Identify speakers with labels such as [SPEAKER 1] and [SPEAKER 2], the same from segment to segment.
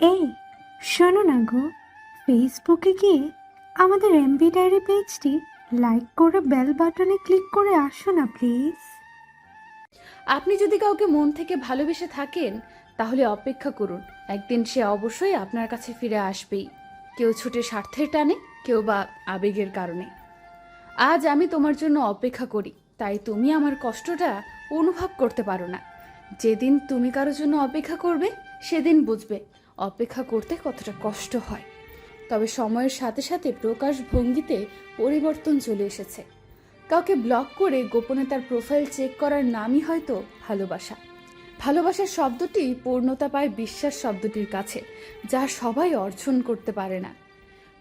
[SPEAKER 1] এই, শোনো না গো। ফেসবুকে গিয়ে আমাদের এমবি ডায়েরি পেজটি লাইক করে বেল বাটনে ক্লিক করে আসো না প্লিজ
[SPEAKER 2] আপনি যদি কাউকে মন থেকে ভালোবেসে থাকেন, তাহলে অপেক্ষা করুন। একদিন সে অবশ্যই আপনার কাছে ফিরে আসবেই। কেউ ছুটে স্বার্থের টানে, কেউ বা আবেগের কারণে। আজ আমি তোমার জন্য অপেক্ষা করি, তাই তুমি আমার কষ্টটা অনুভব করতে পারো না। যেদিন তুমি কারোর জন্য অপেক্ষা করবে, সেদিন বুঝবে অপেক্ষা করতে কতটা কষ্ট হয়। তবে সময়ের সাথে সাথে প্রকাশ ভঙ্গিতে পরিবর্তন চলে এসেছে। কাউকে ব্লক করে গোপনে তার প্রোফাইল চেক করার নামই হয়তো ভালোবাসা। ভালোবাসার শব্দটি পূর্ণতা পায় বিশ্বাস শব্দটির কাছে, যা সবাই অর্জন করতে পারে না।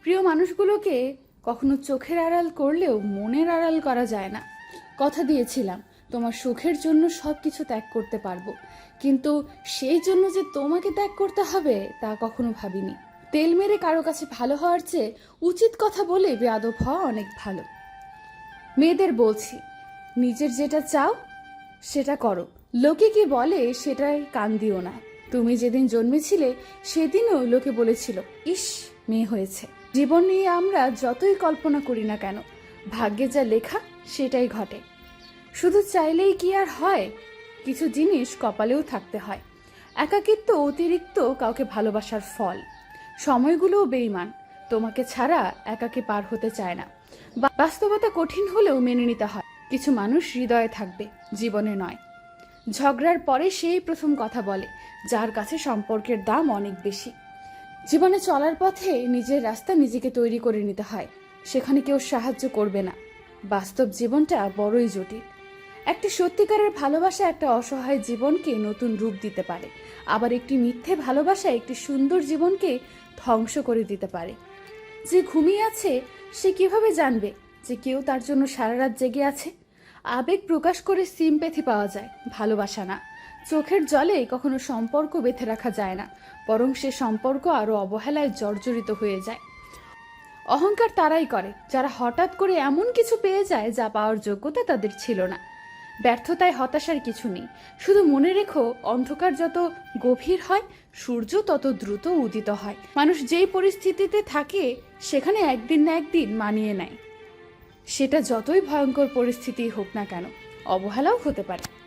[SPEAKER 2] প্রিয় মানুষগুলোকে কখনো চোখের আড়াল করলেও মনের আড়াল করা যায় না। কথা দিয়েছিলাম তোমার সুখের জন্য সব কিছু ত্যাগ করতে পারব। কিন্তু সেই জন্য যে তোমাকে ত্যাগ করতে হবে, তা কখনো ভাবিনি। তেল মেরে কারও কাছে ভালো হওয়ার চেয়ে উচিত কথা বলে বেয়াদব হওয়া অনেক ভালো। মেয়েদের বলছি, নিজের যেটা চাও, সেটা করো। লোকে কি বলে, সেটাই কান দিও না। তুমি যেদিন জন্মেছিলে, সেদিনও লোকে বলেছিল, ইস, মেয়ে হয়েছে। জীবন নিয়ে আমরা যতই কল্পনা করি না কেন, ভাগ্যে যা লেখা, সেটাই ঘটে। শুধু চাইলেই কি আর হয়? কিছু জিনিস কপালেও থাকতে হয়। একাকিত্ব অতিরিক্ত কাউকে ভালোবাসার ফল। সময়গুলোও বেইমান তোমাকে ছাড়া একাকে পার হতে চায় না। বাস্তবতা কঠিন হলেও মেনে নিতে হয়। কিছু মানুষ হৃদয়ে থাকবে, জীবনে নয়। ঝগড়ার পরে সেই প্রথম কথা বলে, যার কাছে সম্পর্কের দাম অনেক বেশি। জীবনে চলার পথে নিজের রাস্তা নিজেকে তৈরি করে নিতে হয়। সেখানে কেউ সাহায্য করবে না। বাস্তব জীবনটা বড়ই জটিল। একটি সত্যিকারের ভালোবাসা একটা অসহায় জীবনকে নতুন রূপ দিতে পারে। আবার একটি মিথ্যে ভালোবাসা একটি সুন্দর জীবনকে ধ্বংস করে দিতে পারে। যে ঘুমিয়ে আছে, সে কীভাবে জানবে যে কেউ তার জন্য সারা রাত জেগে আছে? আবেগ প্রকাশ করে সিম্পেথি পাওয়া যায়, ভালোবাসা না। চোখের জলে কখনো সম্পর্ক বেঁধে রাখা যায় না, বরং সে সম্পর্ক আরও অবহেলায় জর্জরিত হয়ে যায়। অহংকার তারাই করে, যারা হঠাৎ করে এমন কিছু পেয়ে যায় যা পাওয়ার যোগ্যতা তাদের ছিল না। ব্যর্থতায় হতাশার কিছু নেই। শুধু মনে রেখো, অন্ধকার যত গভীর হয়, সূর্য তত দ্রুত উদিত হয়। মানুষ যেই পরিস্থিতিতে থাকে, সেখানে একদিন না একদিন মানিয়ে নেয়। সেটা যতই ভয়ঙ্কর পরিস্থিতি হোক না কেন, অবহেলাও হতে পারে।